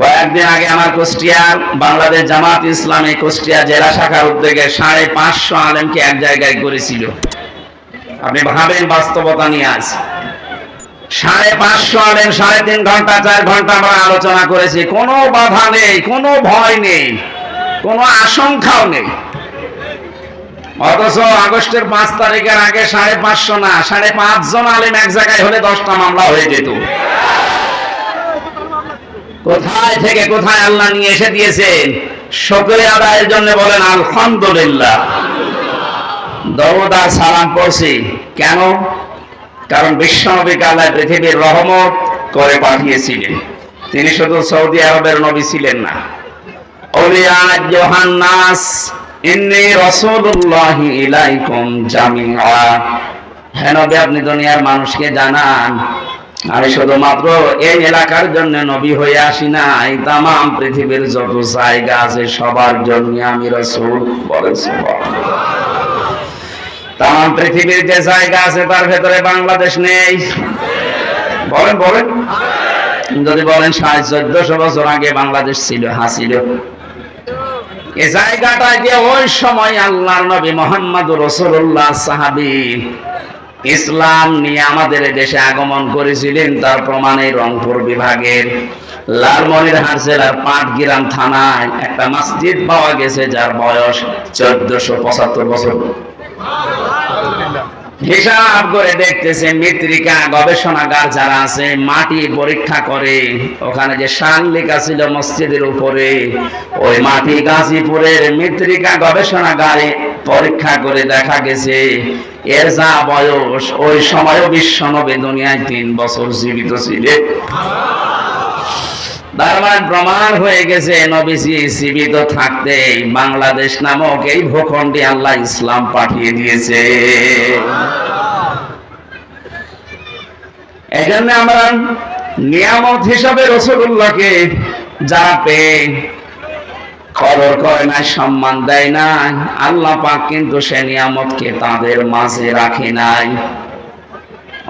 কয়েকদিন আগে আমার কুষ্টিয়া বাংলাদেশ জামাত ইসলামী কুষ্টিয়া জেলা শাখার উদ্যোগে সাড়ে পাঁচশো আলেমকে এক জায়গায় করেছিল। আপনি ভাবেন বাস্তবতা নিয়ে আজ। সাড়ে পাঁচশো আলেম সাড়ে তিন ঘণ্টা, চার ঘণ্টা আমরা আলোচনা করেছি। কোনো বাধা নেই, কোনো ভয় নেই, কোনো আশঙ্কাও নেই। অথচ আগস্টের পাঁচ তারিখের আগে সাড়ে পাঁচশো না, সাড়ে পাঁচজন আলেম এক জায়গায় হলে দশটা মামলা হয়ে যেত। কোথায় থেকে কোথায় আল্লাহ নিয়ে এসে দিয়েছেন? শকরে আদায়ের জন্য বলেন, আলহামদুলিল্লাহ। দরদার সালাম পড়ছি। কেন? কারণ বিশ্বনবীকে আল্লাহ পৃথিবীর রহমত করে পাঠিয়েছিলেন। তিনি শুধু সৌদি আরবের নবী ছিলেন না। আপনি দুনিয়ার মানুষকে জানান আমি শুধুমাত্র এই এলাকার জন্য নবী হয়ে আসি না এই তাম পৃথিবীর যত জায়গা আছে সবার জন্য আমি রসুল বলেন তাম পৃথিবীর যে জায়গা আছে তার ভেতরে বাংলাদেশ নেই। বলেন বলেন। যদি বলেন সাড়ে চোদ্দশো বছর আগে বাংলাদেশ ছিল হাসিল এই জায়গাটা যে ওই সময় আল্লাহর নবী মোহাম্মদ রসুল্লাহ সাহাবি ইসলাম নিয়ে আমাদের দেশে আগমন করেছিলেন, তার প্রমাণে রংপুর বিভাগের। লালমনিরহাট জেলার পাটগ্রাম থানায় একটা মসজিদ পাওয়া গেছে, যার বয়স চোদ্দশো পঁচাত্তর বছর। হিসাব করে দেখতেছে মৃত্তিকা গবেষণাগার যারা আছে, মাটি পরীক্ষা করে। ওখানে যে সাল লেখা ছিল মসজিদের উপরে, ওই মাটি গাজীপুরের মৃত্তিকা গবেষণাগারে পরীক্ষা করে দেখা গেছে, এর যা বয়স, ওই সময়ও বিশ্ব নবে দুনিয়ায় তিন বছর জীবিত ছিলেন বাংলাদেশ নামক এই ভূখণ্ডে আল্লাহ ইসলাম পাঠিয়ে দিয়েছে। এই আমরা নিয়ামত হিসাবে রসুল্লাহকে যারা পেয়ে কদর করে না সম্মান দেয় না আল্লাহ পাক কিন্তু সে নিয়ামতকে তাদের মাঝে রাখে নাই।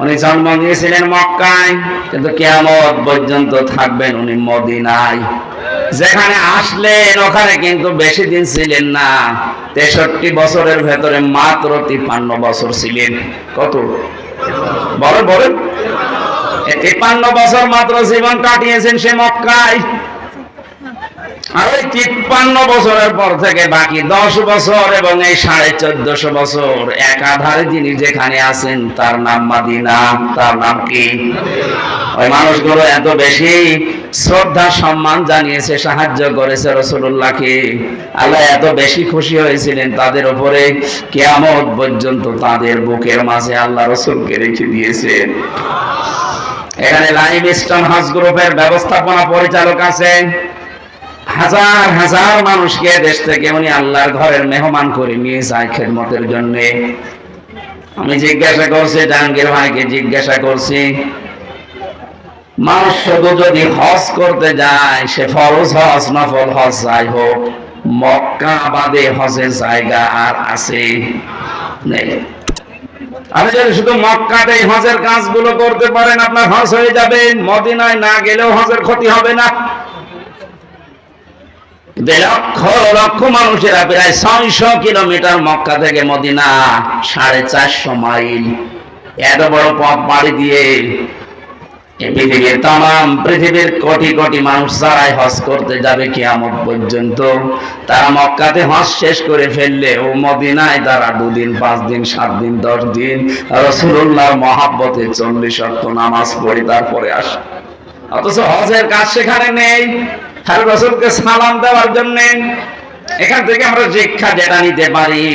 উনি জন্ম নিয়েছিলেন মক্কায়, কিন্তু কেমন পর্যন্ত থাকবেন উনি মদিনায়। যেখানে আসলেন, ওখানে কিন্তু বেশি দিন ছিলেন না। তেষট্টি বছরের ভেতরে মাত্র তিপ্পান্ন বছর ছিলেন। কত? বলেন বলেন তিপ্পান্ন বছর মাত্র জীবন কাটিয়েছেন সে মক্কায়। আর তিপ্পান্ন বছরের পর থেকে বাকি দশ বছর এবং এই সাড়ে চোদ্দশো বছর একাধারে যিনি যেখানে আছেন, তার নাম মাদিনা। তার নাম কি? ওই মানুষগুলো এত বেশি শ্রদ্ধা, সম্মান জানিয়েছে, সাহায্য করেছে রসুল্লাহকে আল্লাহ এত বেশি খুশি হয়েছিলেন তাদের উপরে। কেয়ামত পর্যন্ত তাদের বুকের মাঝে আল্লাহ রসুলকে রেখে দিয়েছেন এখানে লাইভ স্টোন হাউস গ্রুপের ব্যবস্থাপনা পরিচালক আছেন। হাজার হাজার মানুষকে দেশ থেকে উনি আল্লাহর ঘরের মেহমান করে নিয়ে যায় খেদমতের জন্য। আমি জিজ্ঞাসা করছি ডাঙ্গের ভাইকে জিজ্ঞাসা করছি, মানুষ শুধু যদি হজ করতে যায়, সে ফরজ হজ নফল হজ যাই হোক, মক্কা বাদে হজের জায়গা আর আছে নেই। আপনি যদি শুধু মক্কাতে হজের কাজগুলো করতে পারেন, আপনার হজ হয়ে যাবে। মদিনায় না গেলেও হজের ক্ষতি হবে না। লক্ষ লক্ষ মানুষেরা প্রায় ছয়শো কিলোমিটার মক্কা থেকে মদিনা, সাড়ে চারশো মাইল। এত বড় পথ পাড়ি দিয়ে পৃথিবীর পৃথিবীর কোটি কোটি মানুষ যারাই হজ করতে যাবে কিয়ামত পর্যন্ত, তারা মক্কাতে হজ শেষ করে ফেললে ও মদিনায় তারা দুদিন পাঁচ দিন সাত দিন দশ দিন রসুল্লাহ মহাব্বতে চল্লিশ অর্থ নামাজ পড়ি তারপরে আসে। অথচ হজের কাজ সেখানে নেই। রসুলকে সালাম দেওয়ার জন্য এখান থেকে আমরা শিক্ষা যেটা নিতে পারি।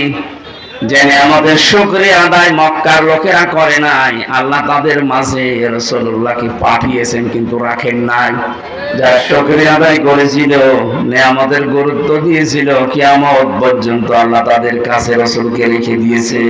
যে আমাদের শুক্রে আদায় মক্কার লোকেরা করে নাই। আল্লাহ তাদের মাঝে রসুল্লাহকে পাঠিয়েছেন কিন্তু রাখেন নাই। যারা শুক্রে আদায় করেছিল আমাদের গুরুত্ব দিয়েছিল কি কিয়ামত পর্যন্ত আল্লাহ তাদের কাছে রসুলকে রেখে দিয়েছে।